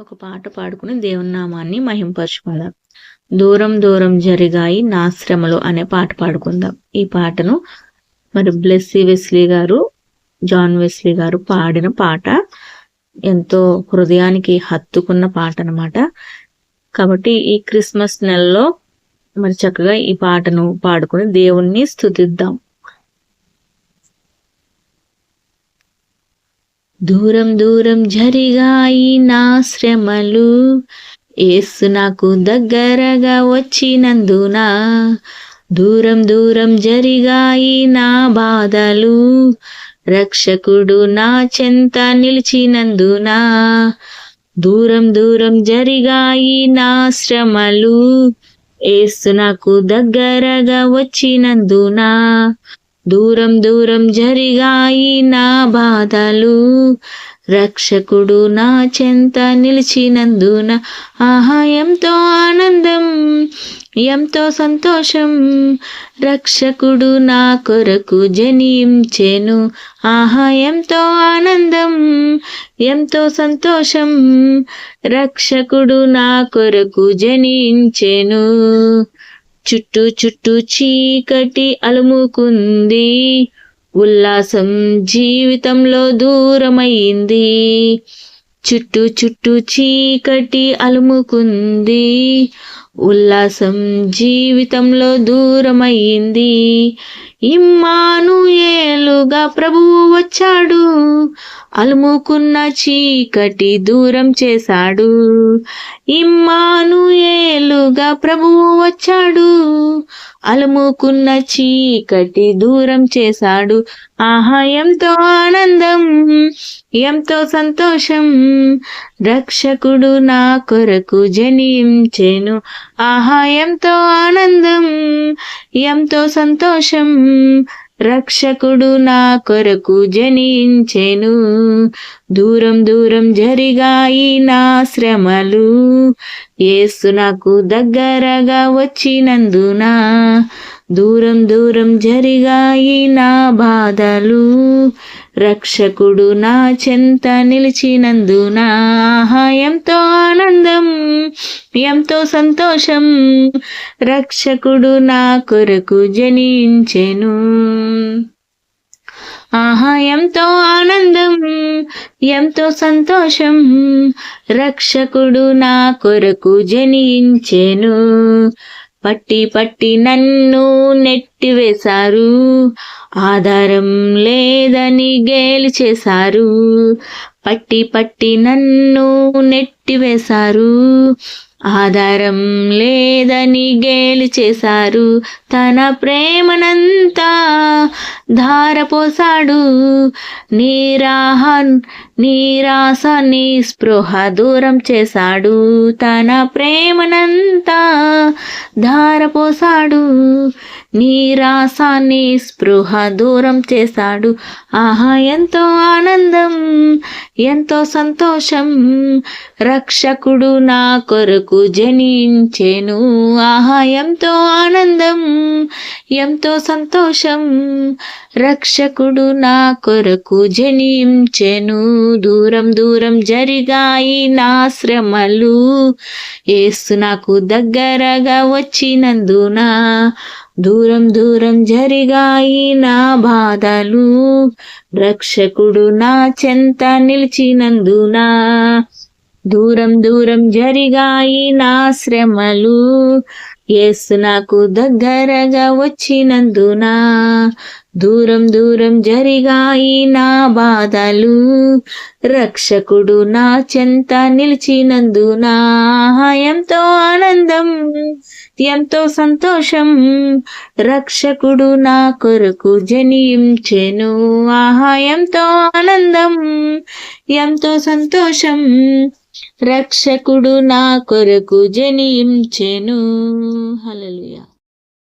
ఒక పాట పాడుకుని దేవుని నామాన్ని మహింపరచుకుందాం. దూరం దూరం జరిగాయి నా శ్రమలు అనే పాట పాడుకుందాం. ఈ పాటను మరి బ్లెస్సీ వెస్లీ గారు జాన్ వెస్లీ గారు పాడిన పాట ఎంతో హృదయానికి హత్తుకున్న పాట అనమాట కాబట్టి ఈ క్రిస్మస్ నెలలో మరి చక్కగా ఈ పాటను పాడుకుని దేవుణ్ణి స్థుతిద్దాం దూరం దూరం జరిగాయి నా శ్రమలు. ఏసు నాకు దగ్గరగా వచ్చినందున దూరం దూరం జరిగాయి నా బాధలు. రక్షకుడు నా చెంత నిలిచినందున దూరం దూరం జరిగాయి నా శ్రమలు. ఏసు నాకు దగ్గరగా వచ్చినందున దూరం దూరం జరిగాయి నా బాధలు. రక్షకుడు నా చెంత నిలిచినందున ఆహా ఎంతో ఆనందం ఎంతో సంతోషం. రక్షకుడు నా కొరకు జనించెను ఆహా ఎంతో ఆనందం ఎంతో సంతోషం. రక్షకుడు నా కొరకు జనించెను. చుట్టూ చుట్టూ చీకటి అలుముకుంది. ఉల్లాసం జీవితంలో దూరమైంది. చుట్టూ చుట్టూ చీకటి అలుముకుంది. ఉల్లాసం జీవితంలో దూరమైంది. ఇమ్మాను ఏలుగా ప్రభువు వచ్చాడు. అలుముకున్న చీకటి దూరం చేశాడు. ఇమ్మాను ఏలుగా ప్రభువు వచ్చాడు. అలుముకున్న చీకటి దూరం చేశాడు. ఆహా ఎంతో ఆనందం ఎంతో సంతోషం. రక్షకుడు నా కొరకు జనించెను. ఆహా ఎంతో ఆనందం ఎంతో సంతోషం. రక్షకుడు నా కొరకు జనించెను. దూరం దూరం జరిగాయి నా శ్రమలు. ఏసు నాకు దగ్గరగా వచ్చినందున దూరం దూరం జరిగాయి నా బాధలు. రక్షకుడు నా చెంత నిలిచినందున ఎంతో ఆనందం ఎంతో సంతోషం. రక్షకుడు నా కొరకు జనించెను. ఆహా ఎంతో ఆనందం ఎంతో సంతోషం. రక్షకుడు నా కొరకు జనించెను. పట్టి పట్టి నన్ను నెట్టివేశారు. ఆధారం లేదని గేలి చేశారు పట్టి పట్టి నన్ను నెట్టివేశారు. ఆధారం లేదని గేలు చేశారు. తన ప్రేమనంతా ధారపోసాడు నీరాహ నీరాస నిస్పృహ దూరం చేశాడు. తన ప్రేమనంతా ధారపోసాడు నీరాస స్పృహ దూరం చేశాడు. ఆహా ఎంతో ఆనందం. ఎంతో సంతోషం. రక్షకుడు నా కొరకు జనించెను. ఆహా ఎంతో ఆనందం ఎంతో సంతోషం. రక్షకుడు నా కొరకు జనించెను. దూరం దూరం జరిగాయి నా శ్రమలు. ఏసు నాకు దగ్గరగా వచ్చినందునా దూరం దూరం జరిగాయి నా బాధలు. రక్షకుడు నా చెంత నిలిచినందున దూరం దూరం జరిగాయి నా శ్రమలు. ఏసు నాకు దగ్గరగా వచ్చినందున? దూరం దూరం జరిగాయి నా బాధలు. రక్షకుడు నా చెంత నిలిచినందున? ఎంతో ఆనందం ఎంతో సంతోషం. రక్షకుడు నా కొరకు జనించెను. ఆహా ఎంతో ఆనందం ఎంతో సంతోషం. రక్షకుడు నా కొరకు జనించెను. హలలుయా